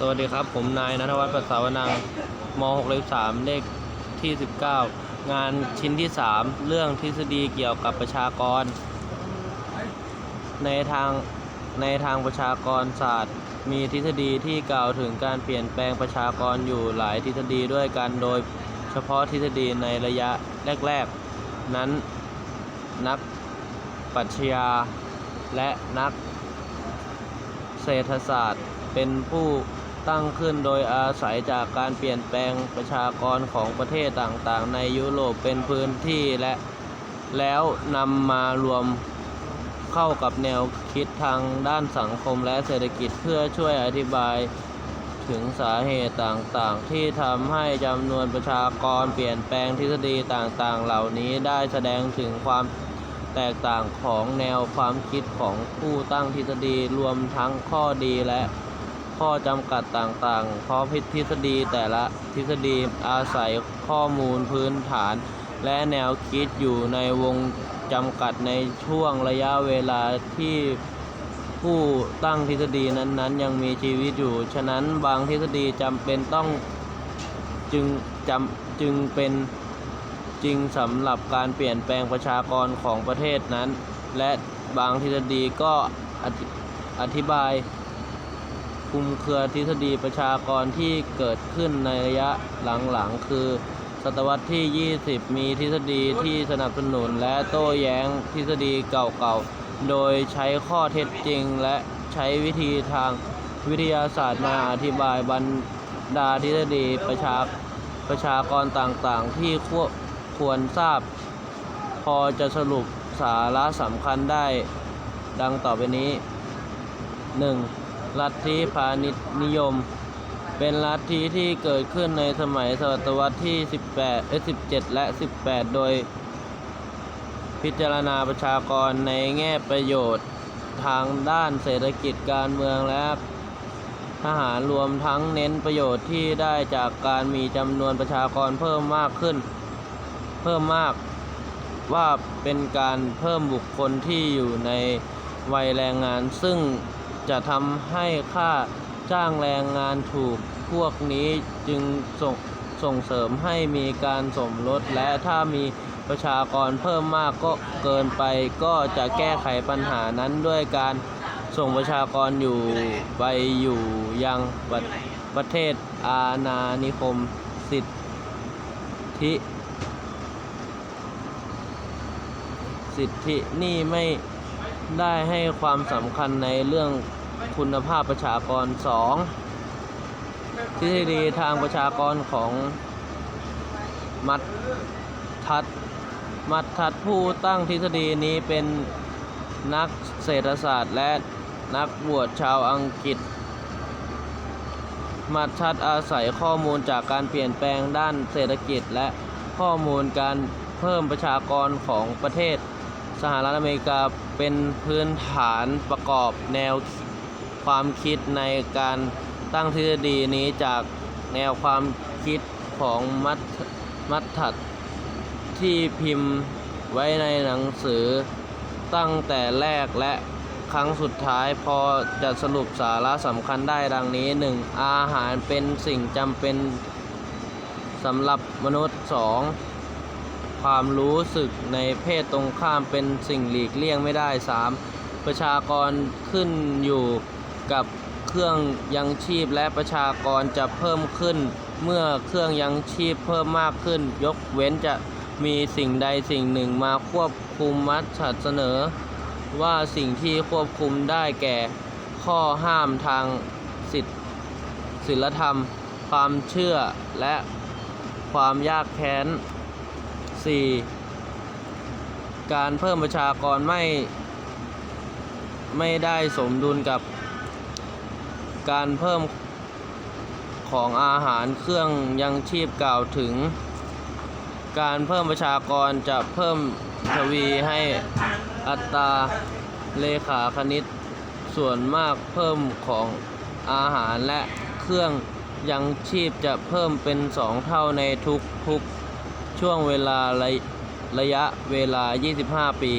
สวัสดีครับ ผมนายนัทวัฒน์ปัสสาวนังม .603 เลขที่ 19 งานชิ้นที่ 3 เรื่องทฤษฎีเกี่ยวกับประชากร ในทางในทางประชากรศาสตร์ มีทฤษฎีที่กล่าวถึงการเปลี่ยนแปลงประชากรอยู่หลายทฤษฎีด้วยกันโดยเฉพาะทฤษฎีในระยะแรก ๆ นั้นนักปรัชญาและนักเศรษฐศาสตร์เป็นผู้ ตั้งขึ้นโดยอาศัยจากการเปลี่ยนแปลงประชากรของประเทศต่างๆ ในยุโรปเป็นพื้นที่และแล้วนำมารวมเข้ากับแนวคิดทางด้านสังคมและเศรษฐกิจเพื่อช่วยอธิบายถึงสาเหตุต่างๆ ที่ทำให้จำนวนประชากรเปลี่ยนแปลงทฤษฎีต่างๆ เหล่านี้ได้แสดงถึงความแตกต่างของแนวความคิดของผู้ตั้งทฤษฎีรวมทั้งข้อดีและ ข้อจำกัดต่างๆ เพราะทฤษฎีแต่ละทฤษฎีอาศัยข้อมูลพื้นฐาน และแนวคิดอยู่ในวงจำกัดในช่วงระยะเวลาที่ผู้ตั้งทฤษฎีนั้นๆ ยังมีชีวิตอยู่ ฉะนั้นบางทฤษฎีจำเป็นต้องจึงจำจึงเป็นจริงสำหรับการเปลี่ยนแปลงประชากรของประเทศนั้น และบางทฤษฎีก็อธิอธิบาย คลุมเครือทฤษฎีประชากรที่เกิดขึ้นในระยะหลังๆ คือ ศตวรรษที่ 20 มีทฤษฎีที่สนับสนุนและโต้แย้งทฤษฎีเก่าๆ โดยใช้ข้อเท็จจริงและใช้วิธีทางวิทยาศาสตร์มาอธิบายบรรดาทฤษฎีประชาประชากรต่างๆ ที่ควควรทราบ พอจะสรุปสาระสำคัญได้ ดังต่อไปนี้ 1. ลัทธิพาณิชย์นิยม เป็นลัทธิที่เกิดขึ้นในสมัยศตวรรษที่ 18เอ้ย17 และ 18 โดย พิจารณาประชากรในแง่ประโยชน์ทางด้านเศรษฐกิจการเมืองและทหารรวมทั้งเน้นประโยชน์ที่ได้จากการมีจำนวนประชากรเพิ่มมากขึ้น เพิ่มมากว่าเป็นการเพิ่มบุคคลที่อยู่ในวัยแรงงานซึ่ง จะทำให้ค่าจ้างแรงงานถูกพวกนี้จึงส่งส่งเสริมให้มีการสมรสและถ้ามีประชากรเพิ่มมากก็เกินไปก็จะแก้ไขปัญหานั้นด้วยการส่งประชากรอยู่ไปอยู่ยังประประเทศอาณานิคมสิทธิสิทธินี่ไม่ได้ให้ความสำคัญในเรื่อง คุณภาพประชากร 2. ทฤษฎีทางประชากรของมัดทัดมัดทัดผู้ตั้งทฤษฎีนี้เป็นนักเศรษฐศาสตร์และนักบวชชาวอังกฤษ มัดทัดอาศัยข้อมูลจากการเปลี่ยนแปลงด้านเศรษฐกิจ และข้อมูลการเพิ่มประชากรของประเทศสหรัฐอเมริกาเป็นพื้นฐานประกอบแนว ความคิดในการตั้งทฤษฎีนี้จากแนวความคิดของมัทมัทถัดที่พิมพ์ไว้ในหนังสือตั้งแต่แรกและครั้งสุดท้ายพอจะสรุปสาระสำคัญได้ดังนี้ 1. อาหารเป็นสิ่งจำเป็นสำหรับมนุษย์ 2. ความรู้สึกในเพศตรงข้ามเป็นสิ่งหลีกเลี่ยงไม่ได้ 3. ประชากรขึ้นอยู่ กับเครื่องยังชีพและประชากรจะเพิ่มขึ้น เมื่อเครื่องยังชีพเพิ่มมากขึ้น ยกเว้นจะมีสิ่งใดสิ่งหนึ่งมาควบคุมมัดฉัดเสนอ ว่าสิ่งที่ควบคุมได้แก่ข้อห้ามทางสิทธิศีลธรรม ความเชื่อและความยากแค้น 4. การเพิ่มประชากรไม่ ไม่ได้สมดุลกับ การเพิ่มของอาหารเครื่องยังชีพกล่าวถึง การเพิ่มประชากรจะเพิ่มทวีให้อัตราเลขาคณิต ส่วนมากเพิ่มของอาหารและเครื่องยังชีพจะเพิ่มเป็นสองเท่าในทุกๆช่วงเวลาระระยะเวลา 25 ปี